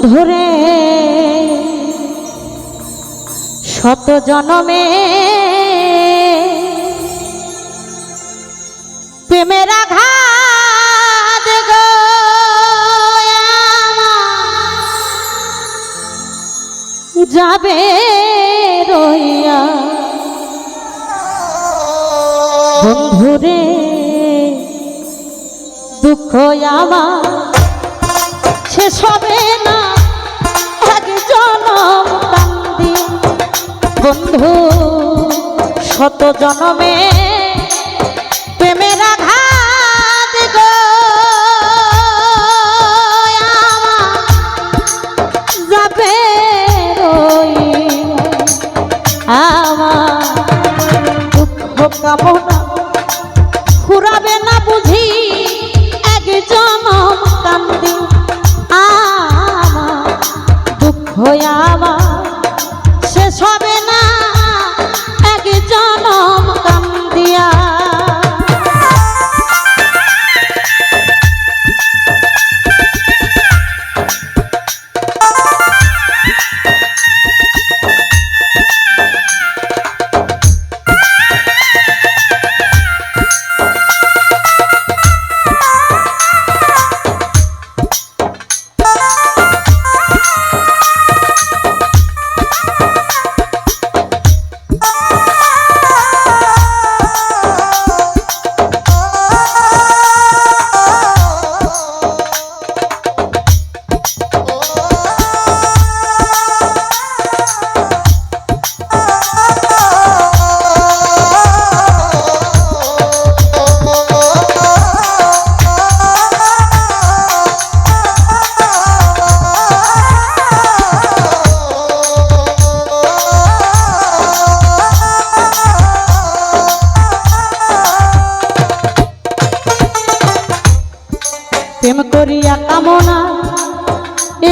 বন্ধুরে শত জনমে প্রেমের আঘাত যাবে রইয়া বন্ধুরে দুঃখ আমার। শেষ বন্ধু, শত জনমে প্রেমের আঘাত যাবে আমার দুঃখ কামনা। ফুরাবে না বুঝি এক জনম কান্দি। আমার দুঃখ আমার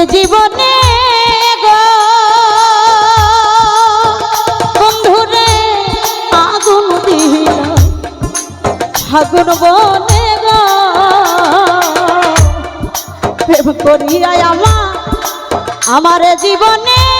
জীবনে গো। বন্ধুরে আগুন দিল। আগুন বনে গো। প্রেম করিয়া আমার আমার জীবনে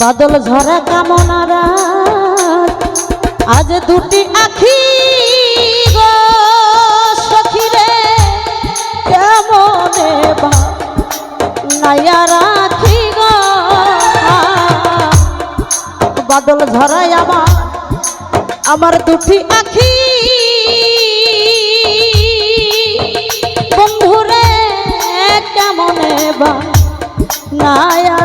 বাদল ঝরা কামনারা আজ দুটি আখি গো সখিরে কেমনে বা নাইয়া রাখি গো ধরাই আমার আমার দুটি আখি। বন্ধুরে, কেমনে বা নায়া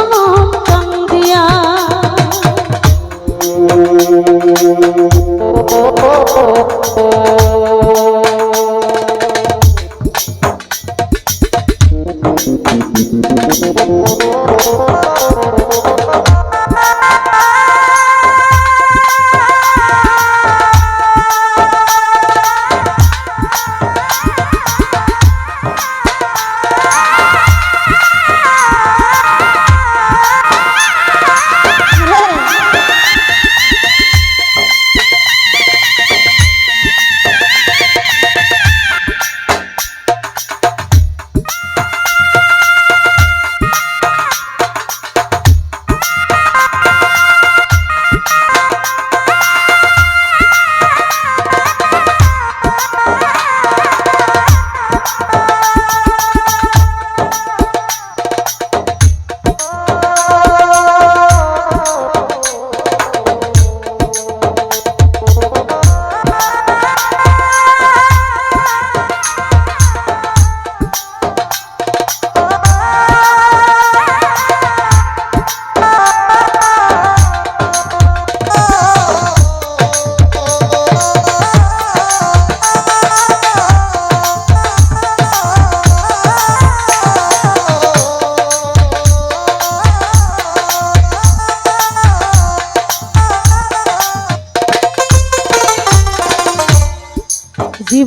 জনম কান্দিয়া।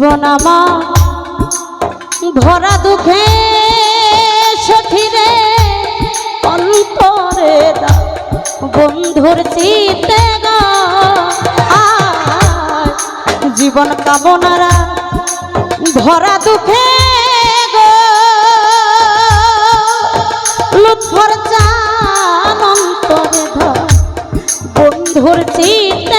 জীবন আমার ভরা দুঃখে সখিরে, অন্তরে বন্ধুর চিতে জীবন কামনারা। ভরা দুঃখে গো। লুৎফর চান অন্তরে ধর। বন্ধুর চিতে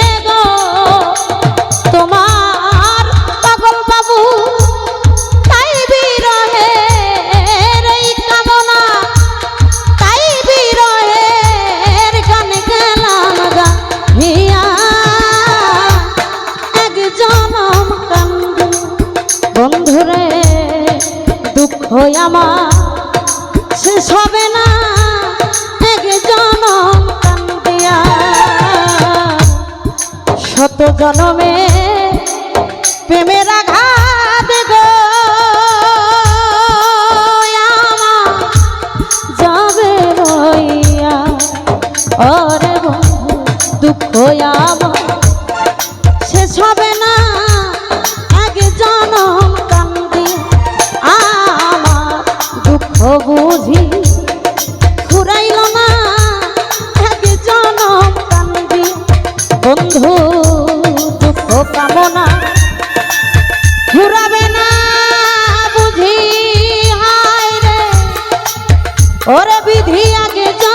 দুঃখ আমার, শেষ হবে না। এক জনম কান্দিয়া শত জনমে প্রেমের আঘাত গো। যাবে রইয়া, ওরে বন্ধু, দুঃখ তবু দুঃখ কামনা। ঘুরাবে না বুঝি হায় রে। ওরে বিধি আগে যা